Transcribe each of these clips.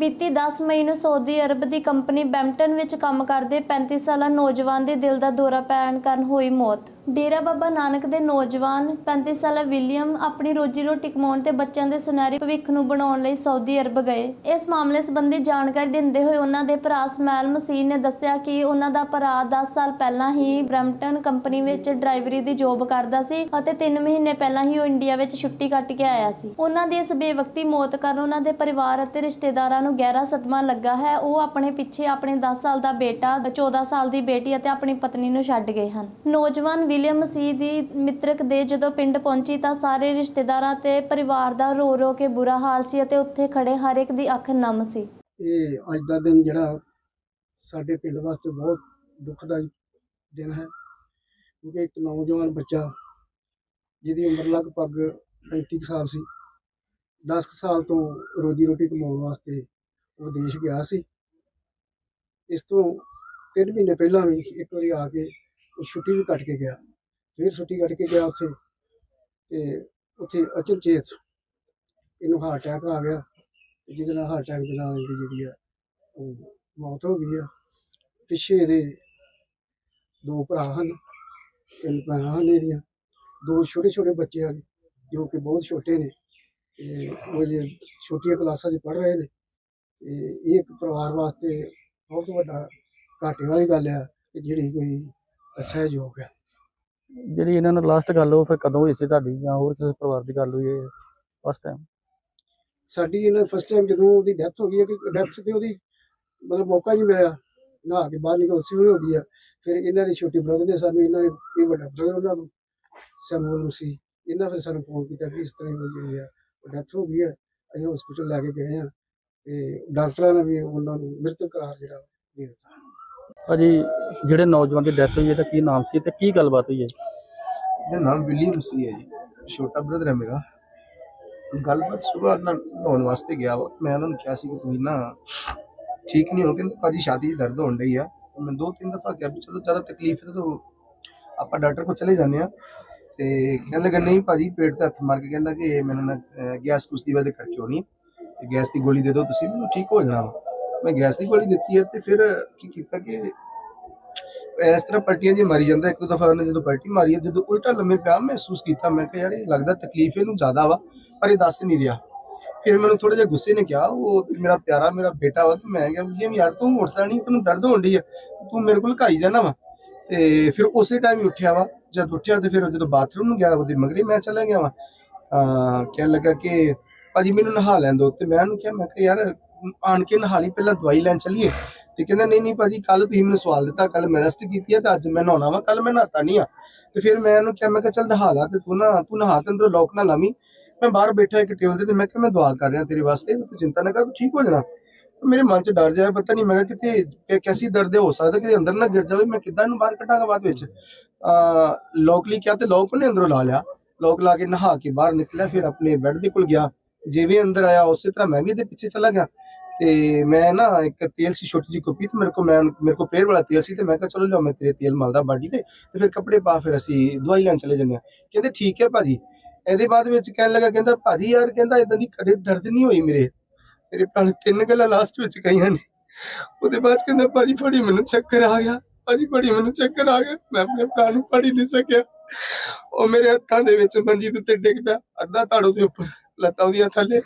ਬੀਤੀ 10 ਮਈ ਨੂੰ Saudi Arab ਦੀ company ਬੈਂਪਟਨ ਵਿੱਚ ਕੰਮ ਕਰਦੇ 35 ਸਾਲਾ ਨੌਜਵਾਨ ਦੇ ਦਿਲ ਦਾ ਦੌਰਾ ਪੈਣ ਕਾਰਨ ਹੋਈ ਮੌਤ। ਡੇਰਾ ਬਾਬਾ ਨਾਨਕ ਦੇ ਨੌਜਵਾਨ 35 ਸਾਲਾ ਵਿਲੀਅਮ ਆਪਣੀ ਰੋਜੀ ਰੋਟੀ ਕਮਾਉਣ ਤੇ ਬੱਚਿਆਂ ਦੇ ਸੁਨਹਿਰੀ ਭਵਿੱਖ ਨੂੰ ਬਣਾਉਣ ਲਈ ਸਾਊਦੀ ਅਰਬ ਗਏ। ਇਸ ਮਾਮਲੇ ਸੰਬੰਧੀ ਜਾਣਕਾਰੀ ਦਿੰਦੇ ਹੋਏ ਉਹਨਾਂ ਦੇ ਭਰਾ ਸਮੈਲ ਮਸੀਹ ਨੇ ਦੱਸਿਆ ਕਿ ਉਹਨਾਂ ਦਾ ਭਰਾ 10 ਸਾਲ ਪਹਿਲਾਂ ਹੀ ਬ੍ਰੈਂਪਟਨ ਕੰਪਨੀ ਵਿੱਚ ਡਰਾਈਵਰੀ ਦੀ ਜੌਬ ਕਰਦਾ ਸੀ ਅਤੇ 3 ਮਹੀਨੇ ਪਹਿਲਾਂ ਹੀ ਉਹ ਇੰਡੀਆ ਵਿੱਚ ਛੁੱਟੀ ਕੱਟ ਕੇ ਆਇਆ ਸੀ। ਉਹਨਾਂ ਦੀ ਇਸ ਬੇਵਕਤੀ ਮੌਤ ਕਾਰਨ ਉਹਨਾਂ ਦੇ ਪਰਿਵਾਰ ਅਤੇ ਰਿਸ਼ਤੇਦਾਰਾਂ ਨੂੰ ਗਹਿਰਾ ਸਦਮਾ ਲੱਗਾ ਹੈ। ਉਹ ਆਪਣੇ ਪਿੱਛੇ ਆਪਣੇ 10 ਸਾਲ ਦਾ ਬੇਟਾ 14 ਸਾਲ ਦੀ ਬੇਟੀ ਅਤੇ ਆਪਣੀ ਪਤਨੀ ਨੂੰ ਛੱਡ ਗਏ ਹਨ। ਨੌਜਵਾਨ ਵਿਲੀਅਮ ਮਸੀਹ ਦੀ ਮਿੱਤਰਕ ਦੇ ਜਦੋਂ ਪਿੰਡ ਪਹੁੰਚੀ ਤਾਂ ਸਾਰੇ ਰਿਸ਼ਤੇਦਾਰਾਂ ਤੇ ਪਰਿਵਾਰ ਦਾ ਰੋ ਰੋ ਕੇ ਬੁਰਾ ਹਾਲ ਸੀ ਅਤੇ ਉੱਥੇ ਖੜੇ ਹਰ ਇੱਕ ਦੀ ਅੱਖ ਨਮ ਸੀ। ਇਹ ਅੱਜ ਦਾ ਦਿਨ ਜਿਹੜਾ ਸਾਡੇ ਪਿੰਡ ਵਾਸਤੇ ਬਹੁਤ ਦੁਖਦਾਈ ਦਿਨ ਹੈ, ਕਿਉਂਕਿ ਇੱਕ ਨੌਜਵਾਨ ਬੱਚਾ ਜਿਹਦੀ ਉਮਰ ਲਗਭਗ 35 ਸਾਲ ਸੀ 10 ਸਾਲ ਤੋਂ ਰੋਜੀ ਰੋਟੀ ਕਮਾਉਣ ਵਾਸਤੇ ਵਿਦੇਸ਼ ਗਿਆ ਸੀ। ਇਸ ਤੋਂ ਤਿੰਨ ਮਹੀਨੇ ਪਹਿਲਾਂ ਵੀ ਇੱਕ ਵਾਰੀ ਆ ਕੇ ਛੁੱਟੀ ਵੀ ਕੱਟ ਕੇ ਗਿਆ। ਫਿਰ ਛੁੱਟੀ ਕੱਟ ਕੇ ਗਿਆ ਉੱਥੇ ਤੇ ਉੱਥੇ ਅਚਨਚੇਤ ਇਹਨੂੰ ਹਾਰਟ ਅਟੈਕ ਆ ਗਿਆ ਤੇ ਜਿਹਦੇ ਨਾਲ ਹਾਰਟ ਅਟੈਕ ਦੇ ਨਾਲ ਇਹਦੀ ਜਿਹੜੀ ਆ ਉਹ ਮੌਤ ਹੋ ਗਈ ਆ। ਪਿੱਛੇ ਇਹਦੇ ਦੋ ਭਰਾ ਹਨ, ਤਿੰਨ ਭੈਣਾਂ ਹਨ ਇਹਦੀਆਂ। ਦੋ ਛੋਟੇ ਛੋਟੇ ਬੱਚੇ ਹਨ, ਜੋ ਕਿ ਬਹੁਤ ਛੋਟੇ ਨੇ ਤੇ ਉਹ ਜੇ ਛੋਟੀਆਂ ਕਲਾਸਾਂ 'ਚ ਪੜ੍ਹ ਰਹੇ ਨੇ ਤੇ ਇਹ ਇੱਕ ਪਰਿਵਾਰ ਵਾਸਤੇ ਬਹੁਤ ਵੱਡਾ ਘਾਟੇ ਵਾਲੀ ਗੱਲ ਆ ਕਿ ਜਿਹੜੀ ਕੋਈ ਅਸਹਿਯੋਗ ਹੈ। ਜਿਹੜੀ ਇਹਨਾਂ ਨਾਲ ਲਾਸਟ ਗੱਲ ਉਹ ਫਿਰ ਕਦੋਂ ਹੋਈ ਸੀ ਤੁਹਾਡੀ ਜਾਂ ਹੋਰ ਕਿਸੇ ਪਰਿਵਾਰ ਦੀ ਗੱਲ ਹੋਈ ਹੈ ਫਸਟ ਟਾਈਮ ਸਾਡੀ ਇਹਨਾਂ ਫਸਟ ਟਾਈਮ ਜਦੋਂ ਉਹਦੀ ਡੈਥ ਹੋ ਗਈ ਹੈ ਕਿ ਡੈਥ ਤੇ ਉਹਦੀ ਮਤਲਬ ਮੌਕਾ ਹੀ ਨਹੀਂ ਮਿਲਿਆ। ਨਹਾ ਕੇ ਬਾਹਰ ਨਿਕਲ ਸਿਵਲ ਹੋ ਗਈ ਆ ਫਿਰ ਇਹਨਾਂ ਦੇ ਛੋਟੇ ਬ੍ਰਦਰ ਨੇ ਸਾਨੂੰ ਇਹਨਾਂ ਨੇ ਇਹ ਵੱਡਾ ਬ੍ਰਦਰ ਉਹਨਾਂ ਨੂੰ ਸੈਮੂਅਲ ਮਸੀਹ ਇਹਨਾਂ ਫਿਰ ਸਾਨੂੰ ਫੋਨ ਕੀਤਾ ਵੀ ਇਸ ਤਰ੍ਹਾਂ ਦੀ ਜਿਹੜੀ ਆ ਉਹ ਡੈਥ ਹੋ ਗਈ ਹੈ ਅਸੀਂ ਹਸਪੀਟਲ ਲੈ ਕੇ ਗਏ ਆ ਤੇ ਡਾਕਟਰਾਂ ਨੇ ਵੀ ਉਹਨਾਂ ਨੂੰ ਮ੍ਰਿਤਕ ਕਰਾਰ ਜਿਹੜਾ ਦੇ ਦਿੱਤਾ। ਭਾਜੀ, ਜਿਹੜੇ ਨੌਜਵਾਨ ਦੀ ਡੈਥ ਹੋਈ ਹੈ ਤਾਂ ਕੀ ਨਾਮ ਸੀ ਤੇ ਕੀ ਗੱਲਬਾਤ ਹੋਈ ਹੈ? ਇਹਦਾ ਨਾਮ ਵਿਲੀਅਮ ਸੀ ਹੈ ਜੀ, ਛੋਟਾ ਬ੍ਰਦਰ ਹੈ ਮੇਰਾ। ਗੱਲਬਾਤ ਸੁਬਾਹ ਨਾ ਨਹਾਉਣ ਵਾਸਤੇ ਗਿਆ ਵਾ। ਮੈਂ ਉਹਨਾਂ ਨੂੰ ਕਿਹਾ ਸੀ ਕਿ ਤੁਸੀਂ ਨਾ ਠੀਕ ਨਹੀਂ ਹੋ, ਕਹਿੰਦੇ ਭਾਜੀ ਛਾਤੀ 'ਚ ਦਰਦ ਹੋਣ ਡਈ ਆ। ਮੈਂ ਦੋ ਤਿੰਨ ਦਫਾ ਕਿਹਾ ਵੀ ਚਲੋ ਜ਼ਿਆਦਾ ਤਕਲੀਫ ਹੈ ਤਾਂ ਆਪਾਂ ਡਾਕਟਰ ਕੋਲ ਚਲੇ ਜਾਂਦੇ ਆ ਤੇ ਕਹਿਣ ਲੱਗਾ, ਨਹੀਂ ਭਾਜੀ, ਪੇਟ ਤੇ ਹੱਥ ਮਾਰ ਕੇ ਕਹਿੰਦਾ ਕਿ ਇਹ ਮੈਨੂੰ ਨਾ ਗੈਸ ਕੁਛ ਦੀ ਵਜ੍ਹਾ ਕਰਕੇ ਹੋਣੀ ਤੇ ਗੈਸ ਦੀ ਗੋਲੀ ਦੇ ਦਿਓ ਤੁਸੀਂ, ਮੈਨੂੰ ਠੀਕ ਹੋ ਜਾਣਾ ਮੈਂ ਗੈਸ ਦੀ ਗੋਲੀ ਦਿੱਤੀ ਹੈ ਤੇ ਫਿਰ ਕੀ ਕੀਤਾ ਕਿ ਇਸ ਤਰ੍ਹਾਂ ਪਲਟੀਆਂ ਜੇ ਮਾਰੀ ਜਾਂਦਾ, ਇੱਕ ਦੋ ਦਫਾ ਉਹਨੇ ਜਦੋਂ ਪਲਟੀ ਮਾਰੀ ਹੈ, ਜਦੋਂ ਉਲਟਾ ਲੰਮੇ ਪਿਆ ਮਹਿਸੂਸ ਕੀਤਾ, ਮੈਂ ਕਿਹਾ ਯਾਰ ਇਹ ਲੱਗਦਾ ਤਕਲੀਫ ਇਹਨੂੰ ਜ਼ਿਆਦਾ ਵਾ, ਪਰ ਇਹ ਦੱਸ ਨਹੀਂ ਰਿਹਾ। ਫਿਰ ਮੈਨੂੰ ਥੋੜਾ ਜਿਹਾ ਗੁੱਸੇ ਨੇ ਕਿਹਾ, ਉਹ ਮੇਰਾ ਪਿਆਰਾ ਮੇਰਾ ਬੇਟਾ ਵਾ, ਤੇ ਮੈਂ ਕਿਹਾ, ਵਿਲੀਅਮ ਯਾਰ ਤੂੰ ਉੱਠਦਾ ਨਹੀਂ, ਤੈਨੂੰ ਦਰਦ ਹੋਣ ਡਈ ਆ, ਤੂੰ ਮੇਰੇ ਕੋਲ ਘਾਈ ਜਾਣਾ ਵਾ। ਤੇ ਫਿਰ ਉਸੇ ਟਾਈਮ ਹੀ ਉੱਠਿਆ ਵਾ, ਜਦ ਉੱਠਿਆ ਤੇ ਫਿਰ ਜਦੋਂ ਬਾਥਰੂਮ ਨੂੰ ਗਿਆ ਉਹਦੇ ਮਗਰੇ ਮੈਂ ਚਲਾ ਗਿਆ ਵਾ ਆ ਕਹਿਣ ਲੱਗਾ ਕਿ ਭਾਜੀ ਮੈਨੂੰ ਨਹਾ ਲੈਣ ਦਿਓ, ਤੇ ਮੈਂ ਉਹਨੂੰ ਕਿਹਾ, ਮੈਂ ਕਿਹਾ, ਯਾਰ ਆਣ ਕੇ ਨਹਾ ਲਈ ਪਹਿਲਾਂ ਦਵਾਈ ਲੈਣ ਚੱਲੀਏ ਤੇ ਕਹਿੰਦਾ, ਨਹੀਂ ਨਹੀਂ ਭਾਜੀ ਕੱਲ ਤੁਸੀਂ ਮੈਨੂੰ ਸਵਾਲ ਦਿੱਤਾ ਕੱਲ ਮੈਂ ਰੈਸਟ ਕੀਤੀ ਹੈ ਤੇ ਅੱਜ ਮੈਂ ਨਹਾਉਣਾ ਵਾ ਕੱਲ ਮੈਂ ਨਹਾਤਾ ਨਹੀਂ ਆ। ਤੇ ਫਿਰ ਮੈਂ ਉਹਨੂੰ ਕਿਹਾ, ਮੈਂ ਕਿਹਾ, ਚੱਲ ਨਹਾ ਲਾ ਤੇ ਤੂੰ ਨਾ, ਤੂੰ ਨਹਾ ਤੇ ਅੰਦਰੋਂ ਲੋਕ ਨਾ ਲਾਵੀਂ। ਮੈਂ ਬਾਹਰ ਬੈਠਾ ਇੱਕ ਟੇਬਲ ਤੇ ਤੇ ਮੈਂ ਕਿਹਾ, ਮੈਂ ਦੁਆ ਕਰ ਰਿਹਾ ਤੇਰੇ ਵਾਸਤੇ, ਤੂੰ ਚਿੰਤਾ ਨਾ ਕਰ, ਤੂੰ ਠੀਕ ਹੋ ਜਾਣਾ। ਮੇਰੇ ਮਨ 'ਚ ਡਰ ਜਾਇਆ ਪਤਾ ਨਹੀਂ, ਮੈਂ ਕਿਹਾ, ਕਿਤੇ ਕੈਸੀ ਦਰਦ ਹੋ ਸਕਦਾ ਕਿ ਅੰਦਰ ਨਾ ਗਿਰ ਜਾਵੇ, ਮੈਂ ਕਿੱਦਾਂ ਇਹਨੂੰ ਬਾਹਰ ਕੱਢਾਂਗਾ ਬਾਅਦ ਵਿੱਚ? ਆ ਲੋਕਲੀ ਕਿਹਾ ਤੇ ਲੋਕ ਨੇ ਅੰਦਰੋਂ ਲਾ ਲਿਆ। ਲੋਕ ਲਾ ਕੇ ਨਹਾ ਕੇ ਬਾਹਰ ਨਿਕਲਿਆ, ਫਿਰ ਆਪਣੇ ਬੈੱਡ ਦੇ ਕੋਲ ਗਿਆ। ਜਿਵੇਂ ਅੰਦਰ ਆਇਆ, ਉਸੇ ਤਰ੍ਹਾਂ ਮੈਂ ਵੀ ਇਹਦੇ ਪਿੱਛੇ ਚਲਾ ਗਿਆ। ਤੇ ਮੈਂ ਨਾ ਇੱਕ ਤੇਲ ਸੀ ਛੋਟੀ ਜਿਹੀ ਕੁੱਪੀ ਤੇ ਮੇਰੇ ਕੋ ਮੈਂ ਮੇਰੇ ਕੋ ਪੇਰ ਵਾਲਾ ਤੇਲ ਸੀ ਤੇ ਮੈਂ ਕਿਹਾ ਚਲੋ ਲਿਆਓ ਮੈਂ ਤੇਰੇ ਤੇਲ ਮਲਦਾ ਬਾਡੀ ਤੇ ਤੇ ਫਿਰ ਕੱਪੜੇ ਪਾ ਫਿਰ ਅਸੀਂ ਦਵਾਈ ਲੈਣ ਚਲੇ ਜੰਨੇ ਕਹਿੰਦੇ ਠੀਕ ਹੈ ਭਾਜੀ। ਇਹਦੇ ਬਾਅਦ ਵਿੱਚ ਕਹਿਣ ਲੱਗਾ, ਕਹਿੰਦਾ, ਭਾਜੀ ਯਾਰ, ਕਹਿੰਦਾ ਇਦਾਂ ਦੀ ਕਦੇ ਦਰਦ ਨਹੀਂ ਹੋਈ ਮੇਰੇ। ਮੇਰੇ ਭਰਾ ਤਿੰਨ ਗੱਲਾਂ ਲਾਸਟ ਵਿੱਚ ਕਹੀਆਂ ਨੇ। ਉਹਦੇ ਬਾਅਦ 'ਚ ਕਹਿੰਦਾ, ਭਾਜੀ, ਫੜੀ ਮੈਨੂੰ ਚੱਕਰ ਆ ਗਿਆ। ਭਾਜੀ, ਫੜੀ ਮੈਨੂੰ ਚੱਕਰ ਆ ਗਿਆ। ਮੈਂ ਆਪਣੇ ਭਰਾ ਨੂੰ ਫੜ ਹੀ ਨਹੀਂ ਸਕਿਆ। ਉਹ ਮੇਰੇ ਹੱਥਾਂ ਦੇ ਵਿੱਚ ਮੰਜੀ ਦੇ ਉੱਤੇ ਡਿੱਗ ਪਿਆ, ਅੱਧਾ ਧੜ ਦੇ ਉੱਪਰ, ਲੱਤਾਂ ਉਹਦੀਆਂ ਥੱਲੇ।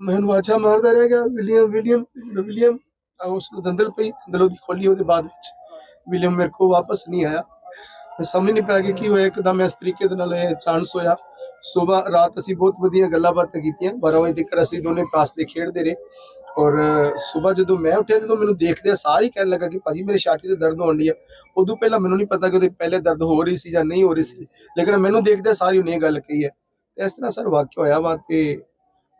ਮੈਂ ਆਛਾ ਮਾਰਦਾ ਰਹਿ ਗਿਆ, ਵਿਲੀਅਮ ਵਿਲੀਅਮ ਵਿਲੀਅਮ ਉਸ ਨੂੰ ਦੰਦਲ ਪਈ, ਦੰਦਲ ਉਹਦੀ ਖੋਲੀ ਉਹਦੇ ਬਾਅਦ ਵਿੱਚ। ਵਿਲੀਅਮ ਮੇਰੇ ਕੋਲ ਵਾਪਸ ਨਹੀਂ ਆਇਆ। ਮੈਂ ਸਮਝ ਨਹੀਂ ਪਾਇਆ ਕਿ ਕੀ ਹੋਇਆ, ਇੱਕਦਮ ਇਸ ਤਰੀਕੇ ਦੇ ਨਾਲ ਇਹ ਚਾਂਸ ਹੋਇਆ। ਸਵੇਰ, ਰਾਤ ਅਸੀਂ ਬਹੁਤ ਵਧੀਆ ਗੱਲਾਂ ਬਾਤਾਂ ਕੀਤੀਆਂ। 12 ਵਜੇ ਤੱਕ ਅਸੀਂ ਦੋਨੇ ਪਾਸ ਦੇ ਖੇਡਦੇ ਰਹੇ। ਔਰ, ਸਵੇਰ ਜਦੋਂ ਮੈਂ ਉੱਠਿਆ, ਜਦੋਂ ਮੈਨੂੰ ਦੇਖਦੇ ਸਾਰੀ ਕਹਿਣ ਲੱਗਾ ਕਿ ਭਾਜੀ ਮੇਰੇ ਛਾਤੀ ਤੇ ਦਰਦ ਹੋਣ ਡਈ ਆ। ਉਦੋਂ ਪਹਿਲਾਂ ਮੈਨੂੰ ਨਹੀਂ ਪਤਾ ਕਿ ਉਹਦੇ ਪਹਿਲੇ ਦਰਦ ਹੋ ਰਹੀ ਸੀ ਜਾਂ ਨਹੀਂ ਹੋ ਰਹੀ ਸੀ। ਲੇਕਿਨ ਮੈਨੂੰ ਦੇਖਦੇ ਸਾਰੀ ਉਹਨੇ ਇਹ ਗੱਲ ਕਹੀ ਹੈ। ਤੇ ਇਸ ਤਰ੍ਹਾਂ ਸਰ ਵਾਕਿਆ ਹੋਇਆ ਵਾ ਤੇ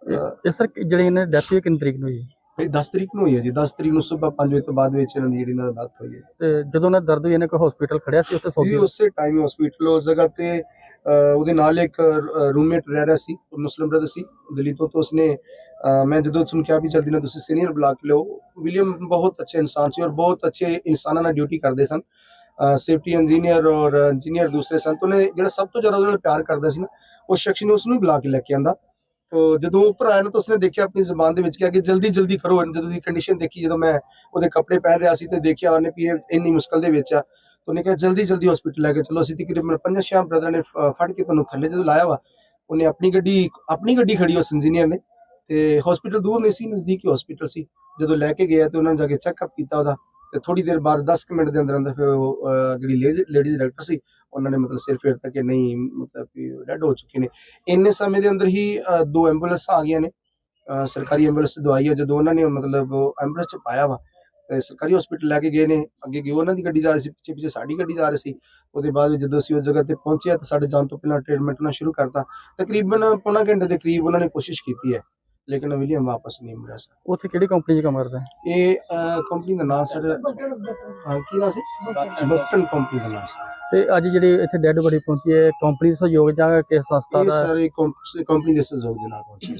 ਇਹ ਸਰ ਜਿਹੜੀ ਇਹਨਾਂ ਦੀ ਡੈਥ ਹੋਈ ਕਿੰਨੀ ਤਰੀਕ ਨੂੰ ਹੋਈ ਹੈ? ਇਹ 10 ਤਰੀਕ ਨੂੰ ਹੋਈ ਹੈ ਜੀ 10 ਤਰੀਕ ਨੂੰ ਸਵੇਰ 5 ਵਜੇ ਤੋਂ ਬਾਅਦ ਵਿੱਚ ਇਹਨਾਂ ਦੀ ਜਿਹੜੀ ਨਾਲ ਡੈਥ ਹੋਈ ਹੈ। ਤੇ ਜਦੋਂ ਉਹਨਾਂ ਦਰਦ ਹੋਈ ਇਹਨੇ ਕੋਈ ਹਸਪੀਟਲ ਖੜਿਆ ਸੀ ਉੱਥੇ ਜੀ ਸੌਦੀ ਉਸੇ ਟਾਈਮ ਹਸਪੀਟਲ ਉਸ ਜਗ੍ਹਾ ਤੇ ਉਹਦੇ ਨਾਲ ਇੱਕ ਰੂਮਮੇਟ ਰਹਿ ਰਿਹਾ ਸੀ ਉਹ ਮੁਸਲਿਮ ਬ੍ਰਦਰ ਸੀ ਦਿੱਲੀ ਤੋਂ ਤਾਂ ਉਸਨੇ ਮੈਂ ਜਦੋਂ ਉਸਨੂੰ ਕਿਹਾ ਵੀ ਜਲਦੀ ਨਾਲ ਤੁਸੀਂ ਸੀਨੀਅਰ ਬੁਲਾ ਕੇ ਲਿਓ ਵਿਲੀਅਮ ਬਹੁਤ ਅੱਛੇ ਇਨਸਾਨ ਸੀ ਔਰ ਬਹੁਤ ਅੱਛੇ ਇਨਸਾਨਾਂ ਨਾਲ ਡਿਊਟੀ ਕਰਦੇ ਸਨ। ਸੇਫਟੀ ਇੰਜੀਨੀਅਰ ਔਰ ਇੰਜੀਨੀਅਰ ਦੂਸਰੇ ਸਨ ਤੋਂ ਨੇ ਜਿਹੜਾ ਸਭ ਤੋਂ ਜ਼ਿਆਦਾ ਉਹਦੇ ਨਾਲ ਪਿਆਰ ਕਰਦਾ ਸੀ ਨਾ ਉਸ ਸ਼ਖਸ ਨੇ ਉਸ ਨੂੰ ਬੁਲਾ ਕੇ ਲੈ ਕੇ ਆਂਦਾ। ਜਦੋਂ ਉੱਪਰ ਆਇਆ ਤਾਂ ਉਸਨੇ ਦੇਖਿਆ ਆਪਣੀ ਜ਼ੁਬਾਨ ਦੇ ਵਿੱਚ ਕਿਹਾ ਕਿ ਜਲਦੀ ਜਲਦੀ ਕਰੋ। ਜਦੋਂ ਦੀ ਕੰਡੀਸ਼ਨ ਦੇਖੀ ਜਦੋਂ ਮੈਂ ਉਹਦੇ ਕੱਪੜੇ ਪਹਿਨ ਰਿਹਾ ਸੀ ਤੇ ਦੇਖਿਆ ਉਹਨੇ ਵੀ ਇੰਨੀ ਮੁਸ਼ਕਲ ਦੇ ਵਿੱਚ ਆ ਉਹਨੇ ਕਿਹਾ ਜਲਦੀ ਜਲਦੀ ਹਸਪੀਟਲ ਲੈ ਕੇ ਚਲੋ। ਅਸੀਂ ਤਕਰੀਬਨ ਪੰਜਾਂ ਛਿਆਂ ਬ੍ਰਦਰ ਨੇ ਫੜ ਕੇ ਤੁਹਾਨੂੰ ਥੱਲੇ ਜਦੋਂ ਲਾਇਆ ਵਾ ਉਹਨੇ ਆਪਣੀ ਗੱਡੀ ਆਪਣੀ ਗੱਡੀ ਖੜੀ ਉਸ ਇੰਜੀਨੀਅਰ ਨੇ ਤੇ ਹਸਪੀਟਲ ਦੂਰ ਨਹੀਂ ਸੀ ਨਜ਼ਦੀਕੀ ਹਸਪੀਟਲ ਸੀ। ਜਦੋਂ ਲੈ ਕੇ ਗਿਆ ਤੇ ਉਹਨਾਂ ਨੇ ਜਾ ਕੇ ਚੈੱਕਅਪ ਕੀਤਾ ਉਹਦਾ ਤੇ ਥੋੜੀ ਦੇਰ ਬਾਅਦ 10 ਕੁ ਮਿੰਟ ਦੇ ਅੰਦਰ ਅੰਦਰ ਫਿਰ ਉਹ, ਜਿਹੜੀ ਲੇਡੀਜ਼ ਡਾਕਟਰ ਸੀ ਉਹਨਾਂ ਨੇ ਮਤਲਬ ਸਿਰ ਫੇਰਤਾ ਕਿ ਨਹੀਂ ਮਤਲਬ ਕਿ ਡੈਡ ਹੋ ਚੁੱਕੇ ਨੇ। ਇੰਨੇ ਸਮੇਂ ਦੇ ਅੰਦਰ ਹੀ ਦੋ ਐਂਬੂਲੈਂਸ ਆ ਗਈਆਂ ਨੇ। ਸਰਕਾਰੀ ਐਂਬੂਲੈਂਸ ਦਵਾਈ ਹੈ ਜਦੋਂ ਉਹਨਾਂ ਨੇ ਮਤਲਬ ਐਂਬੂਲੈਂਸ ਚ ਪਾਇਆ ਵਾ, ਤੇ ਸਰਕਾਰੀ ਹਸਪੀਟਲ ਲੈ ਕੇ ਗਏ ਨੇ, ਅੱਗੇ ਗਏ ਉਹਨਾਂ ਦੀ ਗੱਡੀ ਜਾ ਰਹੀ ਸੀ, ਪਿੱਛੇ ਪਿੱਛੇ ਸਾਡੀ ਗੱਡੀ ਜਾ ਰਹੀ ਸੀ। ਉਹਦੇ ਬਾਅਦ ਜਦੋਂ ਅਸੀਂ ਉਸ ਜਗ੍ਹਾ ਤੇ ਪਹੁੰਚਿਆ ਤਾਂ ਸਾਡੇ ਜਾਣ ਤੋਂ ਪਹਿਲਾਂ ਟ੍ਰੀਟਮੈਂਟ ਉਹਨਾਂ ਸ਼ੁਰੂ ਕਰਤਾ। ਤਕਰੀਬਨ ਪੌਣਾ ਘੰਟੇ ਦੇ ਕਰੀਬ ਉਹਨਾਂ ਨੇ ਕੋਸ਼ਿਸ਼ ਕੀਤੀ ਹੈ। ਲੇਕਿਨ ਵਿਲੀਅਮ ਵਾਪਸ ਨਹੀਂ ਮੁੜਿਆ ਸਰ ਉੱਥੇ ਕਿਹੜੀ ਕੰਪਨੀ 'ਚ ਕੰਮ ਕਰਦਾ ਹੈ? ਇਹ ਕੰਪਨੀ ਦਾ ਨਾਮ ਸਰ ਹਾਂ ਕੀ ਨਾਮ ਸੀ? ਬਟਨ ਕੰਪਨੀ ਦਾ ਨਾਮ ਸੀ ਤੇ ਅੱਜ ਜਿਹੜੀ ਇੱਥੇ ਡੈੱਡ ਬੜੀ ਪਹੁੰਚੀ ਹੈ ਕੰਪਨੀ ਦਾ ਸਹਿਯੋਗ ਜਾਂ ਕਿਸ ਸੰਸਥਾ ਇਹ ਦਾ ਸਾਰੇ ਕੰਪਨੀ ਦੇ ਸਹਿਯੋਗ ਦੇ ਨਾਲ ਪਹੁੰਚੀ ਹੈ